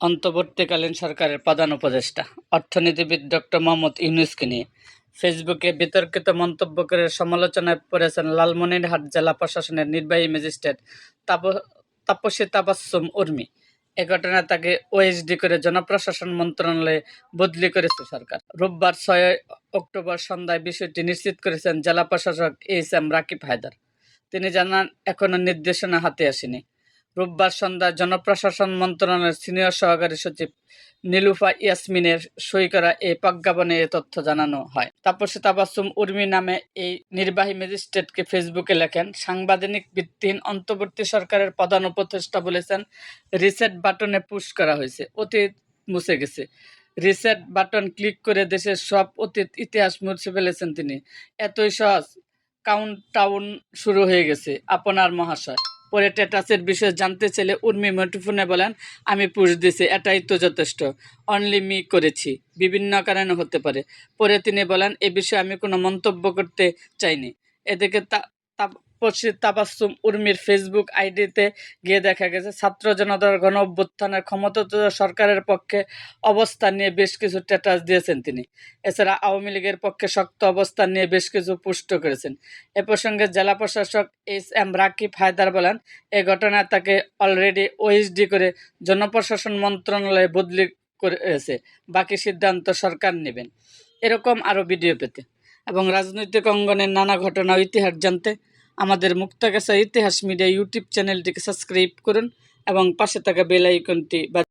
অন্তর্বর্তীকালীন সরকারের প্রধান উপদেষ্টা। অর্থনীতিবিদ ডক্টর মোহাম্মদ ইউনুসকে নিয়ে ফেসবুকে বিতর্কিত মন্তব্য করে সমালোচনায় পড়েছেন লালমনিরহাট জেলা প্রশাসনের নির্বাহী ম্যাজিস্ট্রেট তাপ তাপসী তাবাসসুম উর্মি। এ ঘটনায় তাকে ওএসডি করে জনপ্রশাসন মন্ত্রণালয়ে বদলি করেছে সরকার। রোববার ছয় অক্টোবর সন্ধ্যায় বিষয়টি নিশ্চিত করেছেন জেলা প্রশাসক এইচ এম রাকিব হায়দার। তিনি জানান, এখনও নির্দেশনা হাতে আসেনি। রোববার সন্ধ্যা জনপ্রশাসন মন্ত্রণালয়ের সিনিয়র সহকারী সচিব নীলুফা ইয়াসমিনের সই করা এই প্রজ্ঞাপনে এ তথ্য জানানো হয়। তাপসী তাবাসুম উর্মি নামে এই নির্বাহী ম্যাজিস্ট্রেটকে ফেসবুকে লেখেন সাংবিধানিক ভিত্তিহীন অন্তর্বর্তী সরকারের প্রধান উপদেষ্টা বলেছেন, রিসেট বাটনে পুশ করা হয়েছে, অতীত মুছে গেছে। রিসেট বাটন ক্লিক করে দেশের সব অতীত ইতিহাস মুছে ফেলেছেন তিনি। এতই সহজ কাউন্ট টাউন শুরু হয়ে গেছে। আপনার মহাশয়। পরে টেটাসের বিষয়ে জানতে চাইলে উর্মি মুঠোফোনে বলেন, আমি পুষ দিছি, এটাই তো যথেষ্ট। অনলি মি করেছি। বিভিন্ন কারণে হতে পারে। পরে তিনি বলেন, এ বিষয়ে আমি কোনো মন্তব্য করতে চাইনি। এদিকে তা তাপসী তাবাসুম উর্মির ফেসবুক আইডিতে গিয়ে দেখা গেছে, ছাত্র জনতার গণ অভ্যুত্থানের ক্ষমতাত সরকারের পক্ষে অবস্থান নিয়ে বেশ কিছু স্ট্যাটাস দিয়েছেন তিনি। এছাড়া আওয়ামী লীগের পক্ষে শক্ত অবস্থান নিয়ে বেশ কিছু পুষ্ট করেছেন। এ প্রসঙ্গে জেলা প্রশাসক এইচ এম রাকিব হায়দার বলেন, এ ঘটনায় তাকে অলরেডি ওএসডি করে জনপ্রশাসন মন্ত্রণালয়ে বদলি করেছে। বাকি সিদ্ধান্ত সরকার নেবেন। এরকম আরও ভিডিও পেতে এবং রাজনৈতিক অঙ্গনের নানা ঘটনা ইতিহাস জানতে আমাদের মুক্তাগাছা ইতিহাস মিডিয়া ইউটিউব চ্যানেলটিকে সাবস্ক্রাইব করুন এবং পাশে থাকা বেল আইকনটি বা